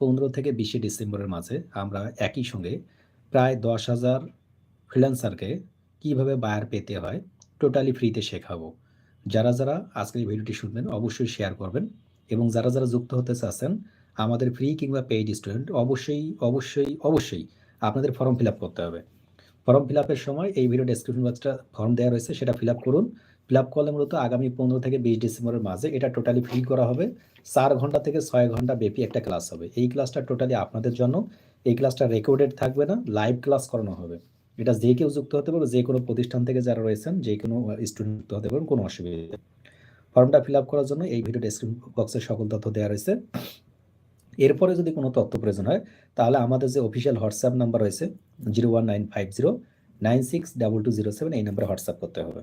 পনেরো থেকে বিশে ডিসেম্বরের মাঝে আমরা একই সঙ্গে প্রায় দশ হাজার ফ্রিল্যান্সারকে কীভাবে বায়ার পেতে হয় টোটালি ফ্রিতে শেখাবো। যারা যারা আজকের ভিডিওটি শুনবেন, অবশ্যই শেয়ার করবেন এবং যারা যারা যুক্ত হতে চাচ্ছেন, আমাদের ফ্রি কিংবা পেইড স্টুডেন্ট অবশ্যই অবশ্যই অবশ্যই আপনাদের ফর্ম ফিল আপ করতে হবে। ফর্ম ফিল আপের সময় এই ভিডিও ডেসক্রিপশন বক্সটা ফর্ম দেওয়া রয়েছে, সেটা ফিল আপ করুন। ফিল আপ করলে মূলত আগামী পনেরো থেকে বিশ ডিসেম্বরের মাঝে এটা টোটালি ফ্রি করা হবে। চার ঘণ্টা থেকে ছয় ঘণ্টা ব্যাপী একটা ক্লাস হবে। এই ক্লাসটা টোটালি আপনাদের জন্য। এই ক্লাসটা রেকর্ডেড থাকবে না লাইভ ক্লাস করানো হবে। এটা যে কেউ যুক্ত হতে পারবে, যে কোনো প্রতিষ্ঠান থেকে যারা রয়েছেন, যে কোনো স্টুডেন্ট যুক্ত হতে পারবেন, কোনো অসুবিধা ফর্মটা ফিল আপ করার জন্য এই ভিডিও ডেসক্রিপশন বক্সে সকল তথ্য দেওয়া রয়েছে। এরপরে যদি কোনো তথ্য প্রয়োজন হয়, তাহলে আমাদের যে অফিসিয়াল হোয়াটসঅ্যাপ নাম্বার রয়েছে zero one nine five zero nine six double two zero seven এই নাম্বারে হোয়াটসঅ্যাপ করতে হবে।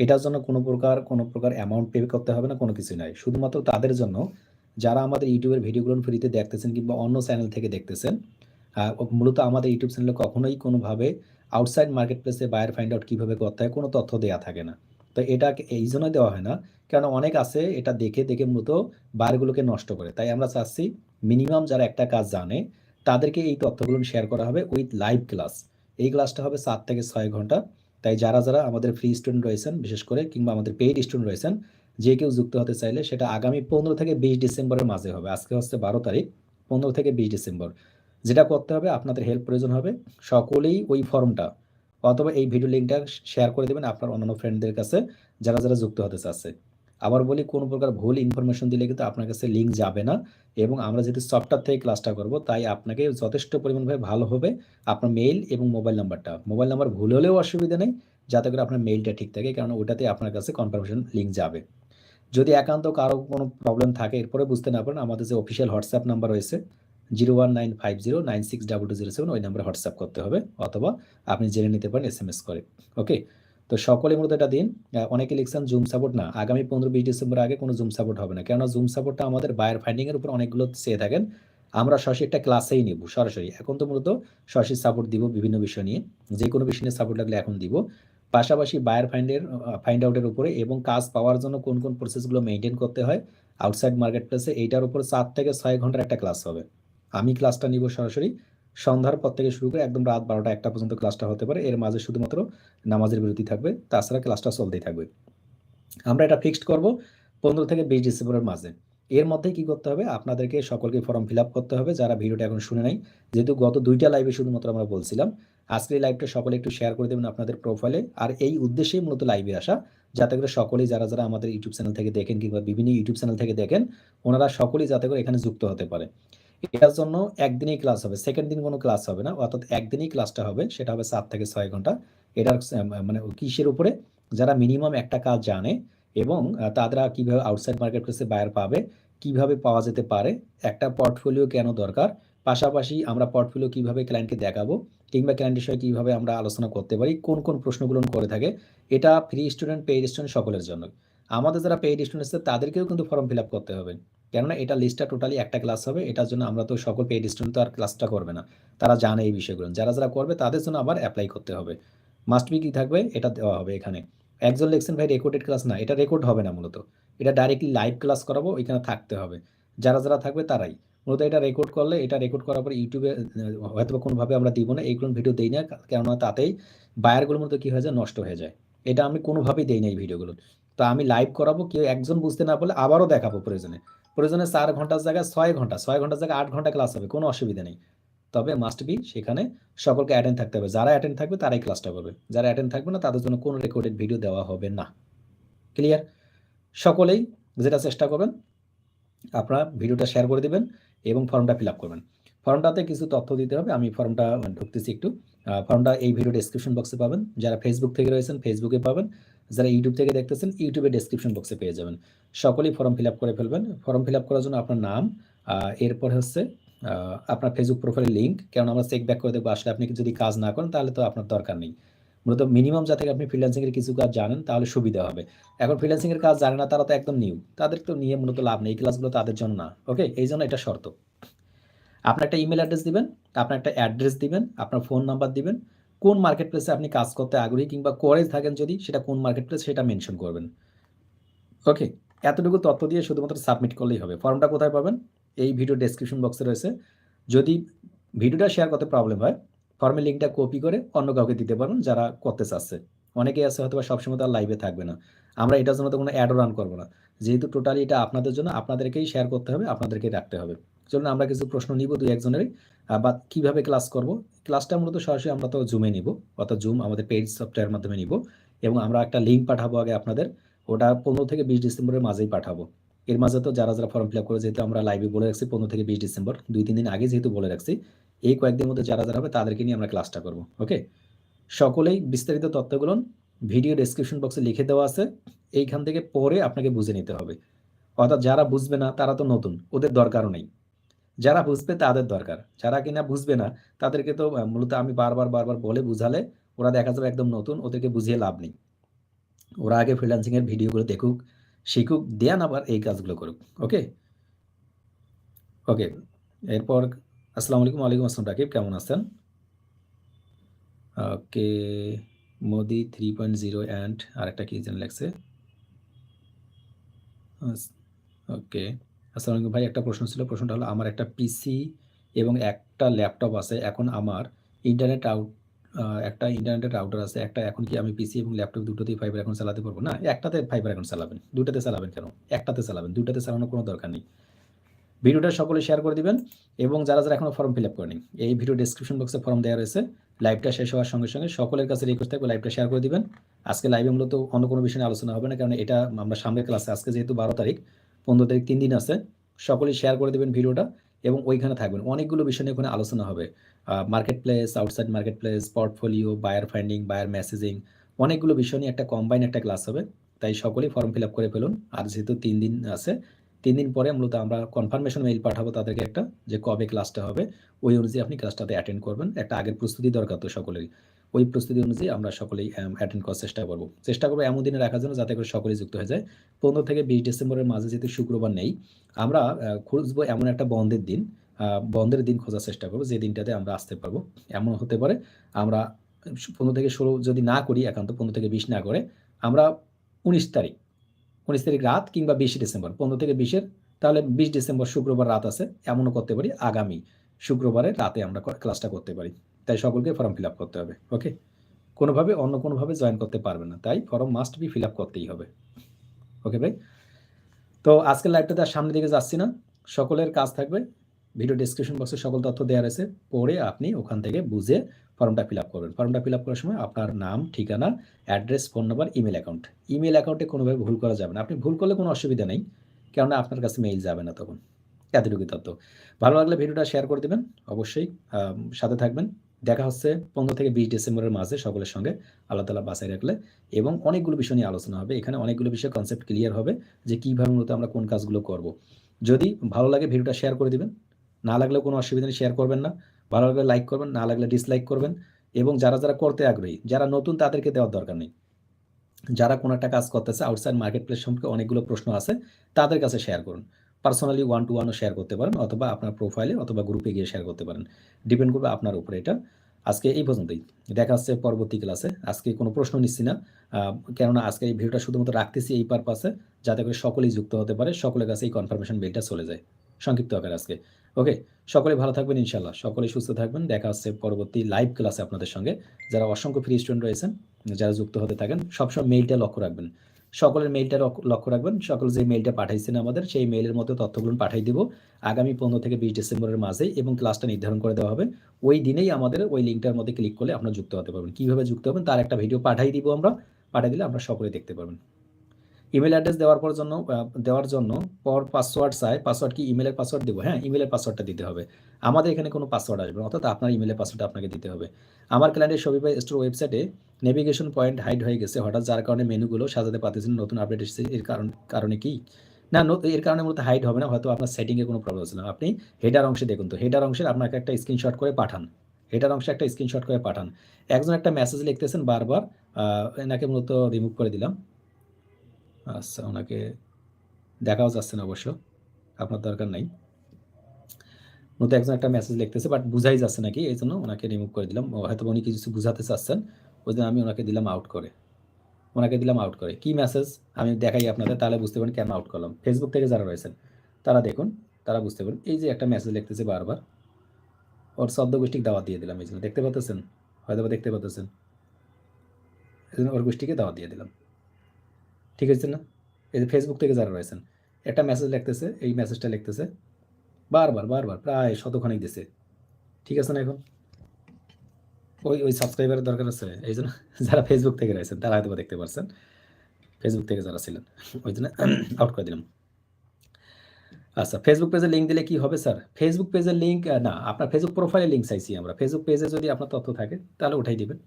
এটার জন্য কোনো প্রকার কোনো প্রকার অ্যামাউন্ট পে করতে হবে না, কোনো কিছু নাই। শুধুমাত্র তাদের জন্য যারা আমাদের ইউটিউবের ভিডিওগুলো ফ্রিতে দেখতেছেন কিংবা অন্য চ্যানেল থেকে দেখতেছেন মূলত আমাদের ইউটিউব চ্যানেলে কখনোই কোনোভাবে আউটসাইড মার্কেট প্লেসে বায়ার ফাইন্ড আউট কীভাবে করতে হয়, কোনো তথ্য দেওয়া থাকে না। তো এটা এই জন্যই দেওয়া হয় না। কেন অনেক আছে এটা দেখে দেখে মূলত বায়ারগুলোকে নষ্ট করে। তাই আমরা চাচ্ছি মিনিমাম যারা একটা কাজ জানে, তাদেরকে এই তথ্যগুলো শেয়ার করা হবে উইথ লাইভ ক্লাস এই ক্লাসটা হবে সাত থেকে ছয় ঘণ্টা। তাই যারা যারা আমাদের ফ্রি স্টুডেন্ট রয়েছেন, বিশেষ করে, কিংবা আমাদের পেইড স্টুডেন্ট রয়েছেন, যে কেউ যুক্ত হতে চাইলে সেটা আগামী পনেরো থেকে বিশ ডিসেম্বরের মাঝে হবে। আজকে হচ্ছে বারো তারিখ, পনেরো থেকে বিশ ডিসেম্বর। যেটা করতে হবে, আপনাদের হেল্প প্রয়োজন হবে। সকলেই ওই ফর্মটা অথবা এই ভিডিও লিঙ্কটা শেয়ার করে দেবেন আপনার অন্যান্য ফ্রেন্ডদের কাছে যারা যারা যুক্ত হতে চাচ্ছে। আবার বলি, কোনো প্রকার ভুল ইনফরমেশন দিলে কিন্তু আপনার কাছে লিঙ্ক যাবে না এবং আমরা যেহেতু সফটওয়্যার থেকে ক্লাসটা করব, তাই আপনাকে যথেষ্ট পরিমাণভাবে ভালো হবে আপনার মেইল এবং মোবাইল নাম্বারটা মোবাইল নাম্বার ভুল হলেও অসুবিধা নেই, যাতে করে আপনার মেইলটা ঠিক থাকে, কারণ ওটাতে আপনার কাছে কনফার্মেশন লিঙ্ক যাবে। যদি একান্ত কারও কোনো প্রবলেম থাকে, এরপরে বুঝতে না পারেন, আমাদের যে অফিসিয়াল হোয়াটসঅ্যাপ নাম্বার রয়েছে zero one nine five zero nine six double two zero seven ওই নাম্বারে হোয়াটসঅ্যাপ করতে হবে অথবা আপনি জেনে নিতে পারেন এস এম এস করে। ওকে? তো সকলে মূলত এটা দিন। অনেকে লিখছেন জুম সাপোর্ট না। আগামী পনেরো বিশ ডিসেম্বর আগে কোনো জুম সাপোর্ট হবে না। কেননা জুম সাপোর্টটা আমাদের বায়ার ফাইন্ডিংয়ের উপর অনেকগুলো চেয়ে থাকেন। আমরা সরাসরি একটা ক্লাসেই নিব, সরাসরি। এখন তো মূলত সরাসরি সাপোর্ট দিব বিভিন্ন বিষয় নিয়ে। যে কোনো বিষয় নিয়ে সাপোর্ট লাগলে এখন দিব। পাশাপাশি বায়ার ফাইন্ডের ফাইন্ড আউটের উপরে এবং কাজ পাওয়ার জন্য কোন কোন প্রসেসগুলো মেনটেন করতে হয়। আউটসাইড মার্কেট প্লেসে এইটার উপর চার থেকে ছয় ঘণ্টার একটা ক্লাস হবে। আমি ক্লাসটা নিব সরাসরি। সন্ধ্যার পর থেকে শুরু করে একদম রাত বারোটা একটা পর্যন্ত ক্লাসটা হতে পারে। এর মাঝে শুধুমাত্র নামাজের বিরতি থাকবে। তাছাড়া ক্লাসটা চলতেই থাকবে। আমরা এটা ফিক্সড করব পনেরো থেকে বিশ ডিসেম্বরের মাঝে। এর মধ্যে কি করতে হবে? আপনাদেরকে সকলকে ফর্ম ফিল করতে হবে। যারা ভিডিওটা এখন শুনে নাই, যেহেতু গত দুইটা লাইভে শুধুমাত্র আমরা বলছিলাম আজকের এই লাইভটা সকলে একটু শেয়ার করে দেবেন আপনাদের প্রোফাইলে আর এই উদ্দেশ্যেই মূলত লাইভে আসা, যাতে করে সকলেই যারা যারা আমাদের ইউটিউব চ্যানেল থেকে দেখেন কিংবা বিভিন্ন ইউটিউব চ্যানেল থেকে দেখেন, ওনারা সকলেই যাতে করে এখানে যুক্ত হতে পারে। এটার জন্য একদিনই ক্লাস হবে। সেকেন্ড দিন কোনো ক্লাস হবে না, অর্থাৎ একদিনই ক্লাসটা হবে, সেটা হবে সাত থেকে ছয় ঘণ্টা। এটার মানে কিসের উপরে? যারা মিনিমাম একটা কাজ জানে এবং তারা কীভাবে আউটসাইড মার্কেট প্লেসে বায়ার পাবে, কীভাবে পাওয়া যেতে পারে, একটা পোর্টফোলিও কেন দরকার? পাশাপাশি আমরা পোর্টফোলিও কীভাবে ক্লায়েন্টকে দেখাবো, কিংবা ক্লায়েন্টের সঙ্গে কীভাবে আমরা আলোচনা করতে পারি, কোন কোন প্রশ্নগুলো করে থাকে, এটা ফ্রি স্টুডেন্ট পেইড স্টুডেন্ট সকলের জন্য। আমাদের যারা পেইড স্টুডেন্ট আছে, তাদেরকেও কিন্তু ফর্ম ফিল করতে হবে। কেননা এটা লিস্টটা টোটালি একটা ক্লাস হবে, এটার জন্য আমরা তো সকল পেইড স্টুডেন্ট তো আর ক্লাসটা করবে না। তারা জানে এই বিষয়গুলো। যারা যারা করবে তাদের জন্য আবার অ্যাপ্লাই করতে হবে। মাস্ট বি কি থাকবে? এটা দেওয়া হবে এখানে। একজন লেকশন ভাই রেকর্ডেড ক্লাস না, এটা রেকর্ড হবে না মূলত। এটা ডাইরেক্টলি লাইভ ক্লাস করাবো এখানে থাকতে হবে। যারা যারা থাকবে তারাই। মূলত এটা রেকর্ড করলে, এটা রেকর্ড করার পর ইউটিউবে হয়তো কোনোভাবে আমরা দিব না, এইগুলো ভিডিও দিই না কেননা তাতেই বায়ারগুলোর মতো কী হয়ে যায়? নষ্ট হয়ে যায়। এটা আমি কোনোভাবেই দিই না এই ভিডিওগুলো তো আমি লাইভ করাবো, কেউ একজন বুঝতে না পারলে আবারও দেখাবো প্রয়োজনে। প্রয়োজনে চার ঘণ্টার জায়গায় ছয় ঘণ্টা, ছয় ঘণ্টার জায়গায় আট ঘণ্টা ক্লাস হবে, কোনো অসুবিধা নেই। তবে মাস্ট বি সেখানে সকলকে অ্যাটেন্ড থাকতে হবে। যারা অ্যাটেন্ড থাকবে তারাই ক্লাসটা করবে। যারা অ্যাটেন্ড থাকবে না তাদের জন্য কোনো রেকর্ডেড ভিডিও দেওয়া হবে না। ক্লিয়ার সকলেই যেটা চেষ্টা করবেন, আপনারা ভিডিওটা শেয়ার করে দেবেন এবং ফর্মটা ফিল আপ করবেন। ফর্মটাতে কিছু তথ্য দিতে হবে। আমি ফর্মটা ঢুকতেছি একটু। ফর্মটা এই ভিডিও ডেসক্রিপশন বক্সে পাবেন। যারা ফেসবুক থেকে রয়েছেন ফেসবুকে পাবেন। যারা ইউটিউব থেকে দেখতেছেন ইউটিউবে ডেসক্রিপশন বক্সে পেয়ে যাবেন। সকলেই ফর্ম ফিল করে ফেলবেন। ফর্ম ফিল করার জন্য আপনার নাম এরপর হচ্ছে আপনার ফেসবুক প্রোফাইলের লিঙ্ক কারণ আমরা চেক ব্যাক করে দেবো আসলে আপনি যদি কাজ না করেন, তাহলে তো আপনার দরকার নেই। মূলত মিনিমাম যাতে আপনি ফ্রিল্যান্সিংয়ের কিছু কাজ জানেন, তাহলে সুবিধা হবে। এখন ফ্রিল্যান্সিংয়ের কাজ জানে না, তারা তো একদম নিউ তাদের তো নিয়ে মূলত লাভ নেই, এই ক্লাসগুলো তাদের জন্য না। ওকে এই জন্য এটা শর্ত। আপনার একটা ইমেল অ্যাড্রেস দিবেন, আপনার একটা অ্যাড্রেস দিবেন, আপনার ফোন নাম্বার দিবেন কোন মার্কেট প্লেসে আপনি কাজ করতে আগ্রহী কিংবা করে থাকেন যদি, সেটা কোন মার্কেট প্লেস সেটা মেনশন করবেন। ওকে এতটুকু তথ্য দিয়ে শুধুমাত্র সাবমিট করলেই হবে। ফর্মটা কোথায় পাবেন? এই ভিডিও ডেসক্রিপশন বক্সে রয়েছে। যদি ভিডিওটা শেয়ার করতে প্রবলেম হয় ফর্মের লিঙ্কটা কপি করে অন্য কাউকে দিতে পারবেন যারা করতে চাচ্ছে। অনেকেই আছে হয়তো সবসময় তার লাইভে থাকবে না। আমরা এটার জন্য তো কোনো অ্যাডও রান করব না। যেহেতু টোটালি এটা আপনাদের জন্য, আপনাদেরকেই শেয়ার করতে হবে, আপনাদেরকেই রাখতে হবে। চলুন আমরা কিছু প্রশ্ন নিব দুই একজনেরই বা কীভাবে ক্লাস করব ক্লাসটা মূলত সরাসরি আমরা তো জুমে নিব, অর্থাৎ জুম আমাদের পেজ সফটওয়্যার মাধ্যমে নিব, এবং আমরা একটা লিঙ্ক পাঠাবো আগে আপনাদের, ওটা পনেরো থেকে বিশ ডিসেম্বরের মাঝেই পাঠাবো। এর মাঝে তো যারা যারা ফর্ম ফিল আপ করে, যেহেতু আমরা লাইভে বলে রাখছি পনেরো থেকে বিশ ডিসেম্বর, দুই তিন দিন আগে যেহেতু বলে রাখছি, এই কয়েকদিনের মধ্যে যারা যারা হবে তাদেরকে নিয়ে আমরা ক্লাসটা করব ওকে সকলেই বিস্তারিত তথ্যগুলো ভিডিও ডেসক্রিপশন বক্সে লিখে দেওয়া আছে, এইখান থেকে পরে আপনাকে বুঝে নিতে হবে। অর্থাৎ যারা বুঝবে না, তারা তো নতুন, ওদের দরকারও নেই। যারা বুঝবে তাদের দরকার। যারা কিনা বুঝবে না, তাদেরকে তো মূলত আমি বারবার বারবার বলে বুঝালে ওরা দেখা যাবে একদম নতুন, ওদেরকে বুঝিয়ে লাভ নেই। ওরা আগে ফ্রিল্যান্সিং এর ভিডিওগুলো দেখুক, শিখুক, দেন আবার এই কাজগুলো করুক ওকে ওকে এরপর, আসসালামু আলাইকুম, ওয়ালাইকুম আসসালাম, রাকিব, কেমন আছেন? Okay Modi three point zero and আরেকটা কি যেন লেখছে? ওকে আসসালামু ভাই, একটা প্রশ্ন ছিল। প্রশ্নটা হলো, আমার একটা পিসি এবং একটা ল্যাপটপ আছে। এখন আমার ইন্টারনেট আউট একটা ইন্টারনেটের রাউটার আছে। একটা এখন কি আমি পিসি এবং ল্যাপটপ দুটোতেই ফাইবার এখন চালাতে পারব? না, একটাতে ফাইবার এখন চালাবেন। দুটাতে চালাবেন কেন? একটাতে চালাবেন। দুটাতে চালানোর কোনো দরকার নেই। ভিডিওটা সকলে শেয়ার করে দিবেন এবং যারা যারা এখনও ফর্ম ফিল আপ করেনি, এই ভিডিও ডেসক্রিপশন বক্সে ফর্ম দেওয়া রয়েছে। লাইভটা শেষ হওয়ার সঙ্গে সঙ্গে সকলের কাছে রিকোয়েস্ট থাকবে লাইভটা শেয়ার করে দিবেন। আজকে লাইভে মূলত অন্য কোনো বিষয়ে আলোচনা হবে না, কারণ এটা আমরা সামনের ক্লাসে আজকে যেহেতু বারো তারিখ পনেরো তারিখ তিন দিন আছে, সকলেই শেয়ার করে দেবেন ভিডিওটা এবং ওইখানে থাকবেন। অনেকগুলো বিষয় নিয়ে ওখানে আলোচনা হবে। Marketplace outside marketplace portfolio buyer finding buyer messaging অনেকগুলো বিষয় নিয়ে একটা কম্বাইন একটা ক্লাস হবে। তাই সকলেই ফর্ম ফিল আপ করে ফেলুন। আর যেহেতু তিন দিন আছে, তিন দিন পরে মূলত আমরা কনফার্মেশন মেইল পাঠাবো তাদেরকে একটা যে কবে ক্লাসটা হবে, ওই অনুযায়ী আপনি ক্লাসটাতে অ্যাটেন্ড করবেন। একটা আগের প্রস্তুতি দরকার তো সকলেরই। ওই প্রস্তুতি অনুযায়ী আমরা সকলেই অ্যাটেন্ড করার চেষ্টা করব। চেষ্টা করব এমন দিনে রাখার জন্য যাতে করে সকলেই যুক্ত হয়ে যায়। পনেরো থেকে বিশ ডিসেম্বরের মাঝে যেহেতু শুক্রবার নেই, আমরা খুঁজবো এমন একটা বন্ধের দিন বন্ধের দিন খোঁজার চেষ্টা করব যে দিনটাতে আমরা আসতে পারব। এমন হতে পারে আমরা পনেরো থেকে ষোলো যদি না করি, একান্ত পনেরো থেকে বিশ না করে, আমরা উনিশ তারিখ উনিশ তারিখ রাত কিংবা বিশে ডিসেম্বর, পনেরো থেকে বিশের, তাহলে বিশ ডিসেম্বর শুক্রবার রাত আছে, এমনও করতে পারি, আগামী শুক্রবারের রাতে আমরা ক্লাসটা করতে পারি। তাই সকলকে ফর্ম ফিল আপ করতে হবে ওকে কোনোভাবে, অন্য কোনোভাবে জয়েন করতে পারবে না, তাই form must be fill up করতেই হবে ওকে ভাই? তো আজকের লাইভটাতে আর সামনের দিকে যাচ্ছি না, সকলের কাজ থাকবে ভিডিও ডিসক্রিপশন বক্সে সকল তথ্য দেওয়া রয়েছে, পড়ে আপনি ওখান থেকে বুঝে ফর্মটা ফিল আপ করবেন ফর্মটা ফিল আপ করার সময় আপনার নাম, ঠিকানা address phone number email account email অ্যাকাউন্টে কোনোভাবে ভুল করা যাবে না, আপনি ভুল করলে কোনো অসুবিধা নেই, কেননা আপনার কাছে মেইল যাবে না তখন এতটুকু তথ্য, ভালো লাগলে ভিডিওটা শেয়ার করে দেবেন, অবশ্যই সাথে থাকবেন দেখা হচ্ছে পনেরো থেকে বিশ ডিসেম্বরের মাঝে সকলের সঙ্গে আল্লাহ তালা বাসায় রাখলে এবং অনেকগুলো বিষয় নিয়ে আলোচনা হবে। এখানে অনেকগুলো বিষয় কনসেপ্ট ক্লিয়ার হবে যে কীভাবে মূলত আমরা কোন কাজগুলো করব। যদি ভালো লাগে ভিডিওটা শেয়ার করে দিবেন, না লাগলেও কোনো অসুবিধা নেই শেয়ার করবেন না। ভালো লাগলে লাইক করবেন, না লাগলে ডিসলাইক করবেন এবং যারা যারা করতে আগ্রহী, যারা নতুন তাদেরকে দেওয়ার দরকার নেই। যারা কোনো একটা কাজ করতেছে আউটসাইড মার্কেট প্লেস সম্পর্কে অনেকগুলো প্রশ্ন আছে, তাদের কাছে শেয়ার করুন। পার্সোনালি ওয়ান টু ওয়ানও শেয়ার করতে পারেন অথবা আপনার প্রোফাইলে অথবা গ্রুপে গিয়ে শেয়ার করতে পারেন। ডিপেন্ড করবে আপনার উপরে এটা। আজকে এই পর্যন্তই। দেখা হচ্ছে পরবর্তী ক্লাসে। আজকে কোনো প্রশ্ন নিচ্ছি না। কেননা আজকে এই ভিডিওটা শুধুমাত্র রাখতেছি এই পারপাসে যাতে করে সকলেই যুক্ত হতে পারে, সকলের কাছে এই কনফার্মেশন বিলটা চলে যায়। সংক্ষিপ্ত আকারে আজকে। ওকে সকলে ভালো থাকবেন ইনশাল্লাহ সকলে সুস্থ থাকবেন। দেখা হচ্ছে পরবর্তী লাইভ ক্লাসে আপনাদের সঙ্গে। যারা অসংখ্য ফ্রি স্টুডেন্ট রয়েছেন, যারা যুক্ত হতে থাকেন, সবসময় মেইলটা লক্ষ্য রাখবেন। সকলের মেইলটা লক্ষ্য- রাখবেন। সকল যে মেইলটা পাঠাইছেন আমাদের, সেই মেইলের মতো তথ্যগুলো পাঠাই দিব আগামী পনেরো থেকে বিশ ডিসেম্বরের মাঝে এবং ক্লাসটা নির্ধারণ করে দেওয়া হবে। ওই দিনেই আমাদের ওই লিঙ্কটার মধ্যে ক্লিক করলে আপনারা যুক্ত হতে পারবেন। কীভাবে যুক্ত হবেন, তার একটা ভিডিও পাঠাই দিব আমরা। পাঠিয়ে দিলে আপনারা সকলে দেখতে পারবেন। ইমেল অ্যাড্রেস দেওয়ার পর জন্য দেওয়ার জন্য পর পাসওয়ার্ড চাই পাসওয়ার্ড কি? ইমেলের পাসওয়ার্ড দেবো হ্যাঁ? ইমেলের পাসওয়ার্ডটা দিতে হবে। আমাদের এখানে কোনো পাসওয়ার্ড আসবে অর্থাৎ আপনার ইমেলের পাসওয়ার্ডটা আপনাকে দিতে হবে। আমার ক্লায়েন্টের শপিফাই স্টোর ওয়েবসাইটে নেভিগেশন পয়েন্ট হাইড হয়ে গেছে, হঠাৎ যার কারণে মেনুগুলো সাজাতে পারতেছেন নতুন আপডেট এসেছে, এর কারণ, কারণে কি? না এর কারণে মূলত হাইড হবে না, হয়তো আপনার সেটিংয়ে কোনো প্রবলেম হচ্ছে না। আপনি হেডার অংশে দেখুন তো হেডার অংশের আপনাকে একটা স্ক্রিনশট করে পাঠান। হেডার অংশে একটা স্ক্রিনশট করে পাঠান। একজন একটা মেসেজ লিখতেছেন বারবার এনাকে মূলত রিমুভ করে দিলাম। আচ্ছা ওনাকে দেখাও যাচ্ছে না অবশ্য। আপনার দরকার নাই। মূলত একজন একটা মেসেজ লিখতেছে বাট বুঝাই যাচ্ছে নাকি, এই জন্য ওনাকে রিমুভ করে দিলাম। হয়তো উনি কিছু বুঝাতে চাচ্ছেন, ওই জন্য আমি ওনাকে দিলাম আউট করে। ওনাকে দিলাম আউট করে। কি মেসেজ আমি দেখাই আপনাদের, তাহলে বুঝতে পারেন কেন আউট করলাম। ফেসবুক থেকে যারা রয়েছেন, তারা দেখুন, তারা বুঝতে পারেন এই যে একটা মেসেজ লিখতেছে বারবার, ওর শব্দ গোষ্ঠীকে দাওয়াত দিয়ে দিলাম এই জন্য। দেখতে পাচ্ছেন? হয়তো দেখতে পাচ্ছেন। এই জন্য ওর গোষ্ঠীকে দাওয়াত দিয়ে দিলাম। ঠিক আছে না? এই যে ফেসবুক থেকে যারা রয়েছেন, একটা মেসেজ লিখতেছে, এই মেসেজটা লিখতেছে, বারবার বারবার, প্রায় শতখানিক দিছে। ঠিক আছে না এখন? ওই ওই সাবস্ক্রাইবারের দরকার আছে, এই জন্য যারা ফেসবুক থেকে রয়েছেন, তারা হয়তো দেখতে পারছেন। ফেসবুক থেকে যারা ছিলেন, ওই জন্য আউট করে দিলাম। আচ্ছা ফেসবুক পেজে লিঙ্ক দিলে কি হবে স্যার ফেসবুক পেজের লিঙ্ক না, আপনার ফেসবুক প্রোফাইলে লিঙ্ক চাইছি আমরা। ফেসবুক পেজে যদি আপনার তথ্য থাকে, তাহলে উঠাই দিবেন।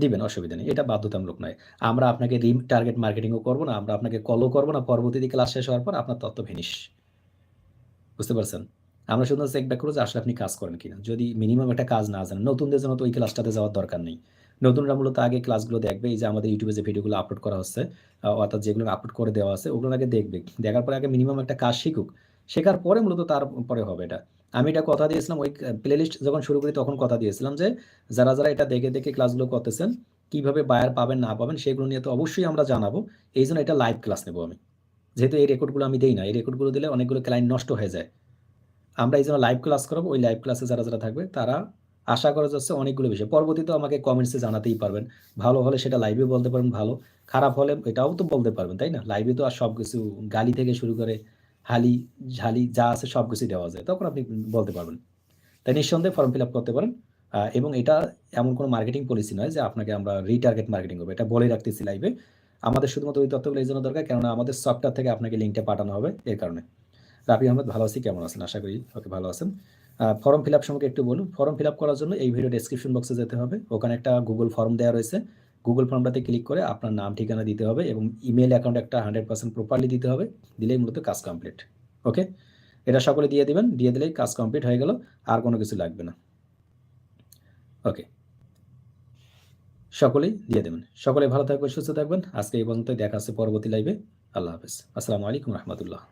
দিবেন, অসুবিধা নেই। এটা বাধ্যতামূলক নয়। আমরা আপনাকে রি টার্গেট মার্কেটিংও করব না, আমরা আপনাকে কলও করব না, পরবর্তীতে ক্লাস শেষ হওয়ার পর আপনার তথ্য ফিনিশ বুঝতে পারছেন? আমরা শুধু চেক ব্যাক করব যে আসলে আপনি কাজ করেন কিনা। যদি মিনিমাম একটা কাজ না জানেন, নতুনদের জন্য তো ওই ক্লাসটাতে যাওয়ার দরকার নেই। নতুনরা মূলত আগে ক্লাসগুলো দেখবে, এই যে আমাদের ইউটিউবে যে ভিডিওগুলো আপলোড করা হচ্ছে অর্থাৎ যেগুলো আপলোড করে দেওয়া আছে ওগুলো আগে দেখবে। দেখার পরে আগে মিনিমাম একটা কাজ শিখুক। শেখার পরে মূলত তারপরে হবে এটা। আমি এটা কথা দিয়েছিলাম, ওই প্লেলিস্ট যখন শুরু করি তখন কথা দিয়েছিলাম যে, যারা যারা এটা দেখে দেখে ক্লাসগুলো করতেছেন, কীভাবে বায়ার পাবেন, না পাবেন, সেগুলো নিয়ে তো অবশ্যই আমরা জানাব। এই জন্য এটা লাইভ ক্লাস নেব আমি। যেহেতু এই রেকর্ডগুলো আমি দিই না, এই রেকর্ডগুলো দিলে অনেকগুলো ক্লায়েন্ট নষ্ট হয়ে যায়। আমরা এই জন্য লাইভ ক্লাস করাবো, ওই লাইভ ক্লাসে যারা যারা থাকবে, তারা আশা করা যাচ্ছে অনেকগুলো বিষয়। পরবর্তীতে আমাকে কমেন্টসে জানাতেই পারবেন। ভালো হলে সেটা লাইভে বলতে পারবেন ভালো। খারাপ হলে এটাও তো বলতে পারবেন, তাই না? লাইভে তো আর সব কিছু গালি থেকে শুরু করে হালি, ঝালি যা আছে সব কিছু দেওয়া যায়। তখন আপনি বলতে পারবেন। তাই নিঃসন্দেহে ফর্ম ফিল আপ করতে পারেন। এবং এটা এমন কোনো মার্কেটিং পলিসি নয় যে আপনাকে আমরা রিটার্গেট মার্কেটিং করব। এটা বলে রাখতেছি লাইভে আমাদের শুধুমাত্র ওই তথ্যগুলো এই জন্য দরকার, কেননা আমাদের সফটওয়্যার থেকে আপনাকে লিঙ্কটা পাঠানো হবে এর কারণে। রাফি আহমেদ, ভালো আছি? কেমন আছেন? আশা করি ওকে ভালো আছেন। ফর্ম ফিল আপ সম্পর্কে একটু বলুন। ফর্ম ফিল আপ করার জন্য এই ভিডিও ডেসক্রিপশন বক্সে যেতে হবে। ওখানে একটা গুগল ফর্ম দেওয়া রয়েছে। গুগল ফর্মটাতে ক্লিক করে আপনার নাম, ঠিকানা দিতে হবে এবং ইমেল অ্যাকাউন্ট একটা হান্ড্রেড পার্সেন্ট প্রপারলি দিতে হবে, দিলেই মূলত কাজ কমপ্লিট ওকে এটা সকলে দিয়ে দিবেন, দিয়ে দিলেই কাজ কমপ্লিট হয়ে গেল, আর কোনো কিছু লাগবে না ওকে সকলেই দিয়ে দেবেন, সকলে ভালো থাকবেন, সুস্থ থাকবেন, আজকে এই পর্যন্ত দেখা আছে পরবর্তী লাইভে আল্লাহ হাফেজ, আসসালামু আলাইকুম রহমতুল্লাহ।